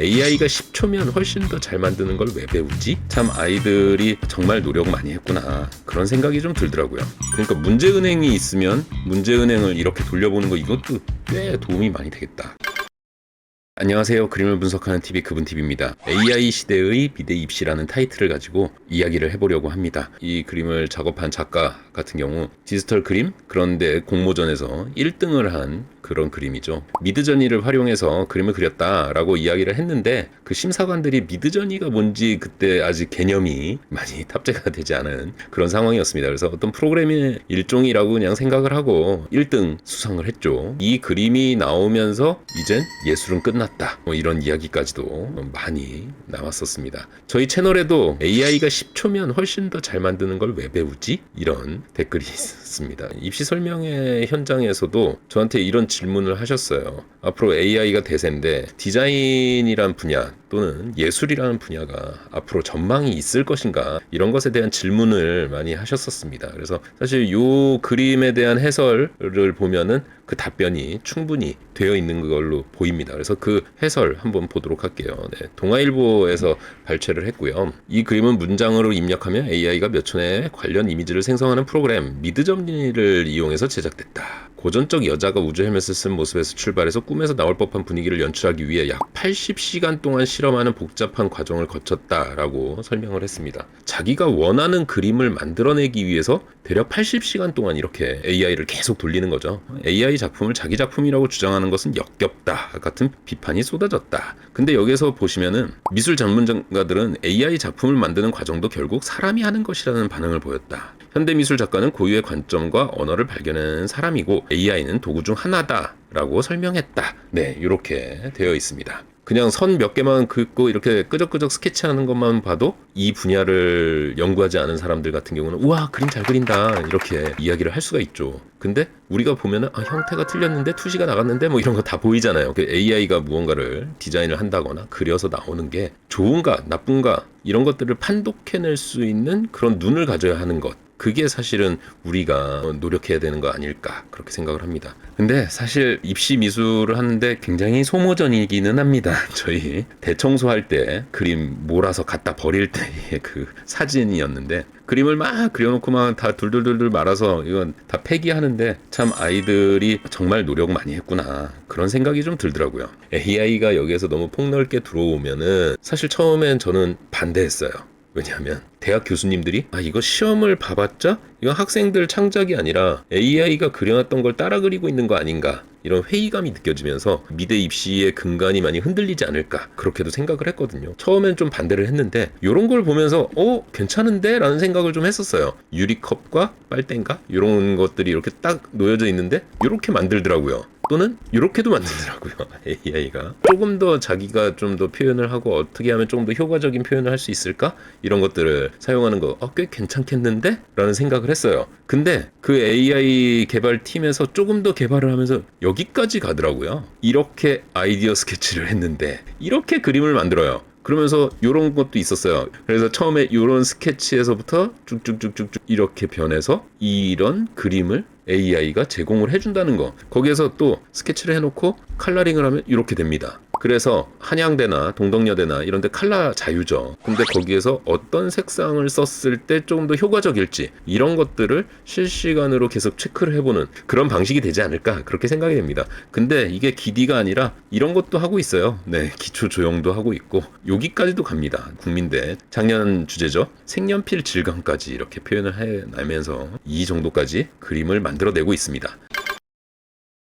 AI가 10초면 훨씬 더 잘 만드는 걸 왜 배우지? 참 아이들이 정말 노력 많이 했구나 그런 생각이 좀 들더라고요. 그러니까 문제은행이 있으면 문제은행을 이렇게 돌려보는 거 이것도 꽤 도움이 많이 되겠다. 안녕하세요. 그림을 분석하는 TV 그분 TV입니다. AI 시대의 미대 입시라는 타이틀을 가지고 이야기를 해보려고 합니다. 이 그림을 작업한 작가 같은 경우 디지털 그림 그런데 공모전에서 1등을 한 그런 그림이죠. 미드저니를 활용해서 그림을 그렸다라고 이야기를 했는데 그 심사관들이 미드저니가 뭔지 그때 아직 개념이 많이 탑재가 되지 않은 그런 상황이었습니다. 그래서 어떤 프로그램의 일종이라고 그냥 생각을 하고 1등 수상을 했죠. 이 그림이 나오면서 이젠 예술은 끝났다. 뭐 이런 이야기까지도 많이 나왔었습니다. 저희 채널에도 AI가 10초면 훨씬 더 잘 만드는 걸 왜 배우지? 이런 댓글이 있었습니다. 입시 설명회 현장에서도 저한테 이런 질문을 하셨어요. 앞으로 AI가 대세인데 디자인이란 분야 또는 예술이라는 분야가 앞으로 전망이 있을 것인가 이런 것에 대한 질문을 많이 하셨었습니다. 그래서 사실 요 그림에 대한 해설을 보면은 그 답변이 충분히 되어 있는 걸로 보입니다. 그래서 그 해설 한번 보도록 할게요. 네, 동아일보에서 발췌를 했고요. 이 그림은 문장으로 입력하면 AI가 몇 초 내에 관련 이미지를 생성하는 프로그램 미드점니를 이용해서 제작됐다. 고전적 여자가 우주 헬멧을 쓴 모습에서 출발해서 꿈에서 나올 법한 분위기를 연출하기 위해 약 80시간 동안 실험하는 복잡한 과정을 거쳤다라고 설명을 했습니다. 자기가 원하는 그림을 만들어내기 위해서 대략 80시간 동안 이렇게 AI를 계속 돌리는 거죠. AI 작품을 자기 작품이라고 주장하는 것은 역겹다 같은 비판이 쏟아졌다. 근데 여기서 보시면은 미술 전문가들은 AI 작품을 만드는 과정도 결국 사람이 하는 것이라는 반응을 보였다. 현대미술 작가는 고유의 관점과 언어를 발견하는 사람이고 AI는 도구 중 하나다라고 설명했다. 네, 이렇게 되어 있습니다. 그냥 선 몇 개만 긋고 이렇게 끄적끄적 스케치하는 것만 봐도 이 분야를 연구하지 않은 사람들 같은 경우는 우와 그림 잘 그린다 이렇게 이야기를 할 수가 있죠. 근데 우리가 보면은 아, 형태가 틀렸는데 투시가 나갔는데 뭐 이런 거 다 보이잖아요. 그 AI가 무언가를 디자인을 한다거나 그려서 나오는 게 좋은가 나쁜가 이런 것들을 판독해낼 수 있는 그런 눈을 가져야 하는 것. 그게 사실은 우리가 노력해야 되는 거 아닐까 그렇게 생각을 합니다. 근데 사실 입시 미술을 하는데 굉장히 소모전이기는 합니다. 저희 대청소할 때 그림 몰아서 갖다 버릴 때의 그 사진이었는데 그림을 막 그려놓고 만 다 둘둘둘둘 말아서 이건 다 폐기하는데 참 아이들이 정말 노력 많이 했구나 그런 생각이 좀 들더라고요. AI가 여기에서 너무 폭넓게 들어오면은 사실 처음엔 저는 반대했어요. 왜냐하면 대학 교수님들이 아 이거 시험을 봐봤자 이건 학생들 창작이 아니라 AI가 그려놨던 걸 따라 그리고 있는 거 아닌가 이런 회의감이 느껴지면서 미대 입시의 근간이 많이 흔들리지 않을까 그렇게도 생각을 했거든요. 처음엔 좀 반대를 했는데 이런 걸 보면서 어 괜찮은데 라는 생각을 좀 했었어요. 유리컵과 빨대인가 이런 것들이 이렇게 딱 놓여져 있는데 이렇게 만들더라고요. 또는 이렇게도 만들더라고요 AI가. 조금 더 자기가 좀 더 표현을 하고 어떻게 하면 조금 더 효과적인 표현을 할 수 있을까? 이런 것들을 사용하는 거 어, 꽤 괜찮겠는데? 라는 생각을 했어요. 근데 그 AI 개발 팀에서 조금 더 개발을 하면서 여기까지 가더라고요. 이렇게 아이디어 스케치를 했는데 이렇게 그림을 만들어요. 그러면서 이런 것도 있었어요. 그래서 처음에 이런 스케치에서부터 쭉쭉쭉쭉쭉 이렇게 변해서 이런 그림을 AI가 제공을 해준다는 거. 거기에서 또 스케치를 해놓고 칼라링을 하면 이렇게 됩니다. 그래서 한양대나 동덕여대나 이런 데 칼라 자유죠. 근데 거기에서 어떤 색상을 썼을 때 조금 더 효과적일지 이런 것들을 실시간으로 계속 체크를 해보는 그런 방식이 되지 않을까 그렇게 생각이 됩니다. 근데 이게 기디가 아니라 이런 것도 하고 있어요. 네, 기초 조형도 하고 있고 여기까지도 갑니다. 국민대 작년 주제죠. 색연필 질감까지 이렇게 표현을 해내면서 이 정도까지 그림을 만들어내고 있습니다.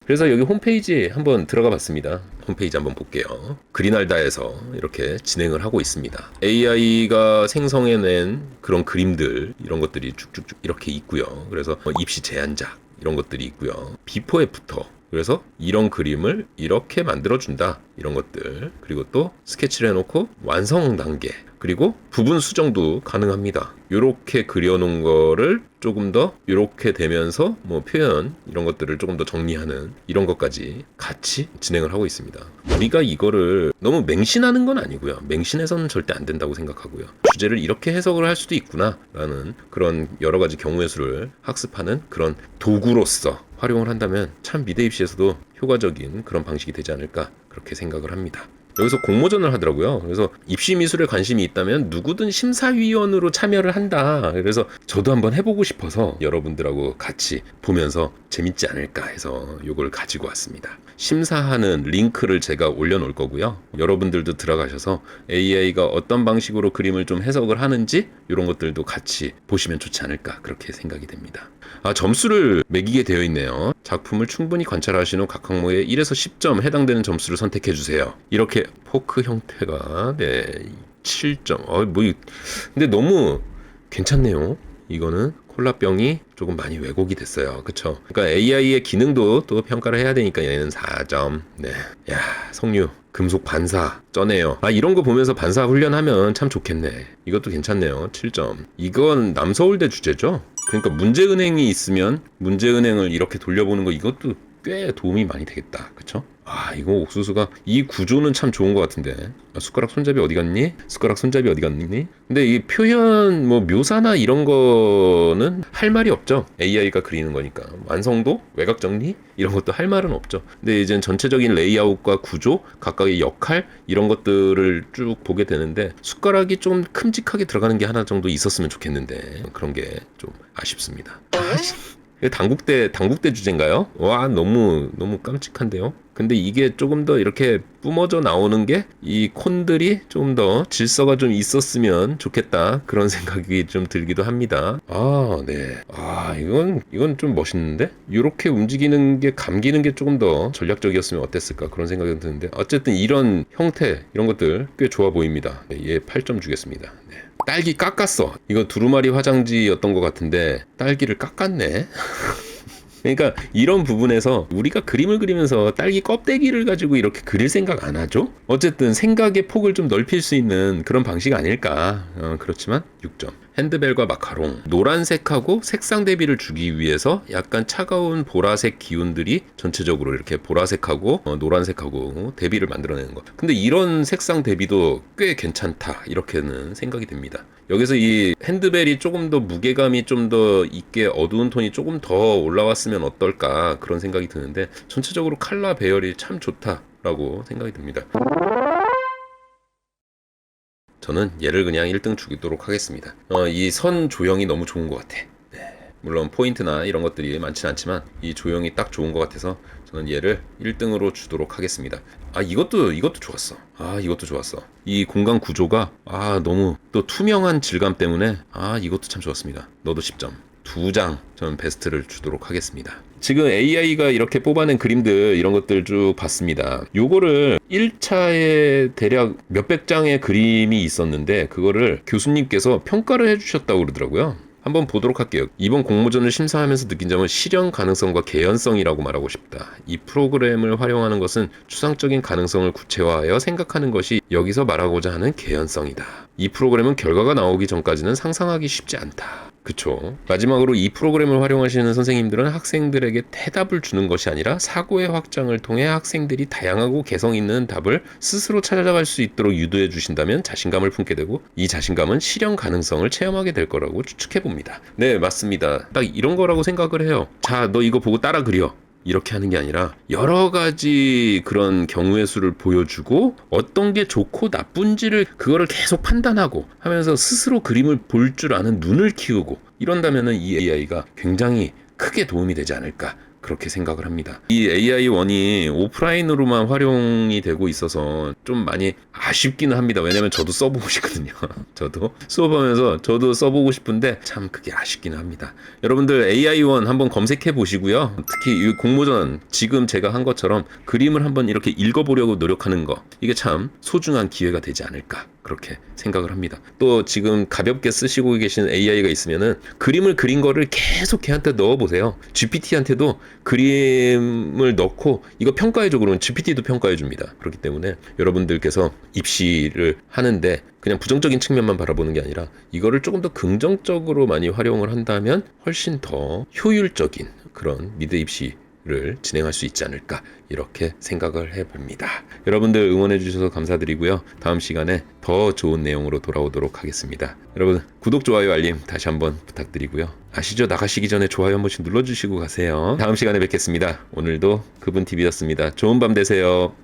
그래서 여기 홈페이지 한번 들어가 봤습니다. 홈페이지 한번 볼게요. 그리날다에서 이렇게 진행을 하고 있습니다. AI가 생성해낸 그런 그림들 이런 것들이 쭉쭉쭉 이렇게 있고요. 그래서 뭐 입시 제한작 이런 것들이 있고요. 비포 애프터 그래서 이런 그림을 이렇게 만들어준다. 이런 것들. 그리고 또 스케치를 해놓고 완성 단계. 그리고 부분 수정도 가능합니다. 이렇게 그려놓은 거를 조금 더 이렇게 되면서 뭐 표현 이런 것들을 조금 더 정리하는 이런 것까지 같이 진행을 하고 있습니다. 우리가 이거를 너무 맹신하는 건 아니고요. 맹신해서는 절대 안 된다고 생각하고요. 주제를 이렇게 해석을 할 수도 있구나라는 그런 여러 가지 경우의 수를 학습하는 그런 도구로서 활용을 한다면 참 미대 입시에서도 효과적인 그런 방식이 되지 않을까 그렇게 생각을 합니다. 여기서 공모전을 하더라고요. 그래서 입시 미술에 관심이 있다면 누구든 심사위원으로 참여를 한다. 그래서 저도 한번 해보고 싶어서 여러분들하고 같이 보면서 재밌지 않을까 해서 요걸 가지고 왔습니다. 심사하는 링크를 제가 올려놓을 거고요. 여러분들도 들어가셔서 AI가 어떤 방식으로 그림을 좀 해석을 하는지 이런 것들도 같이 보시면 좋지 않을까 그렇게 생각이 됩니다. 아, 점수를 매기게 되어 있네요. 작품을 충분히 관찰하신 후 각 항목에 1에서 10점 해당되는 점수를 선택해 주세요. 이렇게 포크 형태가 네 7점. 어, 뭐 이- 근데 너무 괜찮네요. 이거는 콜라병이 조금 많이 왜곡이 됐어요. 그쵸? 그러니까 AI의 기능도 또 평가를 해야 되니까 얘는 4점. 네. 야, 석류. 금속 반사 쩌네요. 아 이런 거 보면서 반사 훈련하면 참 좋겠네. 이것도 괜찮네요. 7점. 이건 남서울대 주제죠. 그러니까 문제은행이 있으면 문제은행을 이렇게 돌려보는 거 이것도 꽤 도움이 많이 되겠다. 그쵸? 아 이거 옥수수가 이 구조는 참 좋은 것 같은데 아, 숟가락 손잡이 어디 갔니? 숟가락 손잡이 어디 갔니? 근데 이 표현 뭐 묘사나 이런 거는 할 말이 없죠 AI가 그리는 거니까 완성도 외곽 정리 이런 것도 할 말은 없죠 근데 이제 전체적인 레이아웃과 구조 각각의 역할 이런 것들을 쭉 보게 되는데 숟가락이 좀 큼직하게 들어가는 게 하나 정도 있었으면 좋겠는데 그런 게 좀 아쉽습니다 아, 씨. 이거 당국대 당국대 주제인가요? 와 너무 너무 깜찍한데요. 근데 이게 조금 더 이렇게 뿜어져 나오는 게 이 콘들이 좀 더 질서가 좀 있었으면 좋겠다 그런 생각이 좀 들기도 합니다. 아 네. 아 이건 이건 좀 멋있는데 이렇게 움직이는 게 감기는 게 조금 더 전략적이었으면 어땠을까 그런 생각이 드는데 어쨌든 이런 형태 이런 것들 꽤 좋아 보입니다. 네, 얘 8점 주겠습니다. 네. 딸기 깎았어. 이거 두루마리 화장지였던 것 같은데 딸기를 깎았네. 그러니까 이런 부분에서 우리가 그림을 그리면서 딸기 껍데기를 가지고 이렇게 그릴 생각 안 하죠? 어쨌든 생각의 폭을 좀 넓힐 수 있는 그런 방식 아닐까. 어, 그렇지만 6점. 핸드벨과 마카롱. 노란색하고 색상 대비를 주기 위해서 약간 차가운 보라색 기운들이 전체적으로 이렇게 보라색하고 어, 노란색하고 대비를 만들어내는 것. 근데 이런 색상 대비도 꽤 괜찮다. 이렇게는 생각이 됩니다. 여기서 이 핸드벨이 조금 더 무게감이 좀 더 있게 어두운 톤이 조금 더 올라왔으면 어떨까 그런 생각이 드는데 전체적으로 칼라 배열이 참 좋다라고 생각이 듭니다. 저는 얘를 그냥 1등 주도록 하겠습니다. 어, 이 선 조형이 너무 좋은 것 같아. 네. 물론 포인트나 이런 것들이 많지는 않지만 이 조형이 딱 좋은 것 같아서 저는 얘를 1등으로 주도록 하겠습니다. 아 이것도 이것도 좋았어. 아 이것도 좋았어. 이 공간 구조가 아 너무 또 투명한 질감 때문에 아 이것도 참 좋았습니다. 너도 10점. 두 장 저는 베스트를 주도록 하겠습니다. 지금 AI가 이렇게 뽑아낸 그림들 이런 것들 쭉 봤습니다. 요거를 1차에 대략 몇백 장의 그림이 있었는데 그거를 교수님께서 평가를 해주셨다고 그러더라고요. 한번 보도록 할게요. 이번 공모전을 심사하면서 느낀 점은 실현 가능성과 개연성이라고 말하고 싶다. 이 프로그램을 활용하는 것은 추상적인 가능성을 구체화하여 생각하는 것이 여기서 말하고자 하는 개연성이다. 이 프로그램은 결과가 나오기 전까지는 상상하기 쉽지 않다. 그쵸. 마지막으로 이 프로그램을 활용하시는 선생님들은 학생들에게 대답을 주는 것이 아니라 사고의 확장을 통해 학생들이 다양하고 개성 있는 답을 스스로 찾아갈 수 있도록 유도해 주신다면 자신감을 품게 되고 이 자신감은 실현 가능성을 체험하게 될 거라고 추측해 봅니다. 네, 맞습니다. 딱 이런 거라고 생각을 해요. 자, 너 이거 보고 따라 그려. 이렇게 하는 게 아니라 여러 가지 그런 경우의 수를 보여주고 어떤 게 좋고 나쁜지를 그거를 계속 판단하고 하면서 스스로 그림을 볼 줄 아는 눈을 키우고 이런다면은 이 AI가 굉장히 크게 도움이 되지 않을까 그렇게 생각을 합니다. 이 AI1이 오프라인으로만 활용이 되고 있어서 좀 많이 아쉽기는 합니다. 왜냐면 저도 써보고 싶거든요. 저도 수업하면서 저도 써보고 싶은데 참 그게 아쉽기는 합니다. 여러분들 AI1 한번 검색해 보시고요. 특히 이 공모전 지금 제가 한 것처럼 그림을 한번 이렇게 읽어보려고 노력하는 거 이게 참 소중한 기회가 되지 않을까 그렇게 생각을 합니다. 또 지금 가볍게 쓰시고 계신 AI가 있으면은 그림을 그린 거를 계속 걔한테 넣어 보세요. GPT한테도 그림을 넣고 이거 평가해 줘 그러면 GPT도 평가해 줍니다. 그렇기 때문에 여러분들께서 입시를 하는데 그냥 부정적인 측면만 바라보는 게 아니라 이거를 조금 더 긍정적으로 많이 활용을 한다면 훨씬 더 효율적인 그런 미드 입시 를 진행할 수 있지 않을까 이렇게 생각을 해봅니다. 여러분들 응원해 주셔서 감사드리고요. 다음 시간에 더 좋은 내용으로 돌아오도록 하겠습니다. 여러분 구독 좋아요 알림 다시 한번 부탁드리고요. 아시죠? 나가시기 전에 좋아요 한 번씩 눌러주시고 가세요. 다음 시간에 뵙겠습니다. 오늘도 그분 TV였습니다. 좋은 밤 되세요.